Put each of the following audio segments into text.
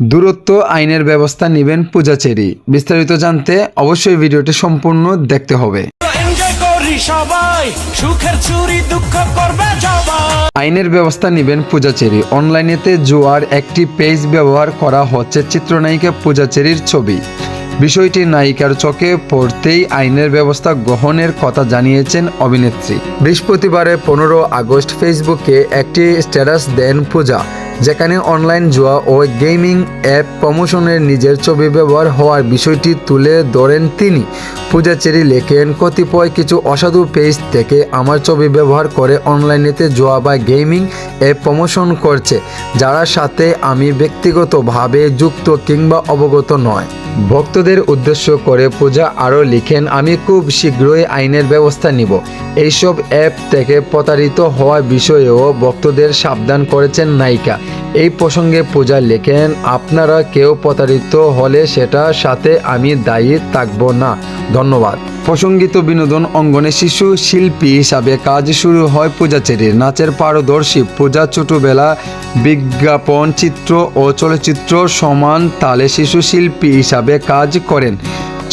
দূরত্ব আইনের ব্যবস্থা নেবেন পূজাচেরি। বিস্তারিত জানতে অবশ্যই ভিডিওটি সম্পূর্ণ দেখতে হবে। আইনের ব্যবস্থা নেবেন পূজাচেরি। অনলাইনেতে জোয়ার একটি পেজ ব্যবহার করা হচ্ছে চিত্রনায়িকা পূজাচেরির ছবি। বিষয়টি নায়িকার চোখে পড়তেই আইনের ব্যবস্থা গ্রহণের কথা জানিয়েছেন অভিনেত্রী। বৃহস্পতিবারে পনেরো আগস্ট ফেসবুকে একটি স্ট্যাটাস দেন পূজা, যেখানে অনলাইন জুয়া ও গেমিং অ্যাপ প্রমোশনের নিজের ছবি ব্যবহার হওয়ার বিষয়টি তুলে ধরেন তিনি। পূজাচেরি লেখেন, কতিপয় কিছু অসাধু পেজ থেকে আমার ছবি ব্যবহার করে অনলাইনেতে জুয়া বা গেমিং অ্যাপ প্রমোশন করছে, যারা সাথে আমি ব্যক্তিগতভাবে যুক্ত কিংবা অবগত নয়। ভক্তদের উদ্দেশ্য করে পূজা আরও লিখেন, আমি খুব শীঘ্রই আইনের ব্যবস্থা নিব। এইসব অ্যাপ থেকে প্রতারিত হওয়া বিষয়েও ভক্তদের সাবধান করেছেন নায়িকা। এই প্রসঙ্গে পূজা লেখেন, আপনারা কেউ প্রতারিত হলে সেটা সাথে আমি দায়ী থাকব না। ধন্যবাদ। প্রসঙ্গিত বিনোদন অঙ্গনে শিশু শিল্পী হিসাবে কাজ শুরু হয় পূজাচেরির নাচের পারদর্শী পূজা ছোটবেলা বিজ্ঞাপন, চিত্র ও চলচ্চিত্র সমান তালে শিশু শিল্পী হিসাবে কাজ করেন।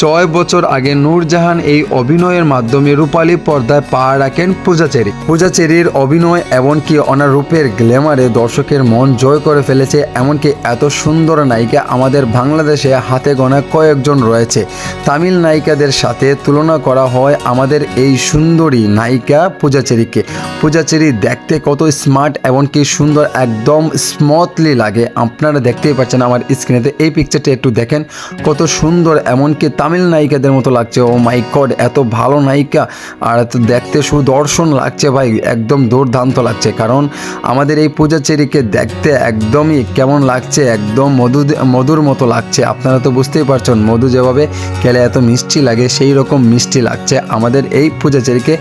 ছয় বছর আগে নূরজাহান এই অভিনয়ের মাধ্যমে রূপালী পর্দায় পা রাখেন পূজাচেরি। পূজাচেরির অভিনয় এমনকি ওনার রূপের গ্ল্যামারে দর্শকের মন জয় করে ফেলেছে, এমনকি এত সুন্দর নায়িকা আমাদের বাংলাদেশে হাতে গোনা কয়েকজন রয়েছে। তামিল নায়িকাদের সাথে তুলনা করা হয় আমাদের এই সুন্দরী নায়িকা পূজাচেরিকে। পূজাচেরি দেখতে কত স্মার্ট, এমনকি সুন্দর, একদম স্মুথলি লাগে। আপনারা দেখতেই পাচ্ছেন আমার স্ক্রিনেতে এই পিকচারটা একটু দেখেন। কত সুন্দর, এমনকি তামিল নায়িকাদের মতো লাগছে। ও মাই এত ভালো নায়িকা। আর এত দেখতে সুদর্শন লাগছে ভাই, একদম দুর্দান্ত লাগছে। কারণ আমাদের এই পূজাচেরিকে দেখতে একদমই কেমন লাগছে, একদম মধু মধুর মতো লাগছে। আপনারা তো বুঝতেই পারছেন, মধু যেভাবে খেলে এত মিষ্টি লাগে, সেই রকম মিষ্টি লাগছে। আমাদের এই পূজাচেরিকে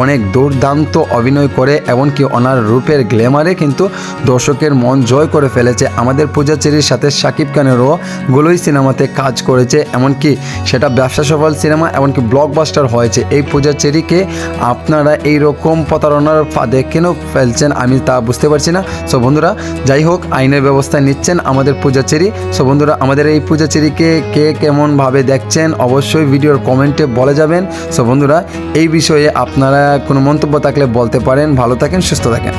অনেক দুর্দান্ত অভিনয় করে, এমনকি ওনার রূপের গ্ল্যামারে কিন্তু দর্শকের মন জয় করে ফেলেছে। আমাদের পূজাচেরির সাথে সাকিব খানেরও গুলোই সিনেমাতে কাজ করেছে, এমনকি সেটা ব্যবসা সফল সিনেমা এমনকি ব্লকবাস্টার হয়েছে। এই পূজাচেরিকে আপনারা এই রকম প্রতারণার ফাঁদে কেন ফেলছেন আমি তা বুঝতে পারছি না। সো বন্ধুরা, যাই হোক, আইনের ব্যবস্থা নিচ্ছেন আমাদের পূজাচেরি সো বন্ধুরা, আমাদের এই পূজাচেরিকে কে কেমনভাবে দেখছেন অবশ্যই ভিডিওর কমেন্টে বলে যাবেন। সো বন্ধুরা, এই বিষয়ে আপনারা কোনো মন্তব্য থাকলে বলতে পারেন। ভালো থাকেন, সুস্থ থাকেন।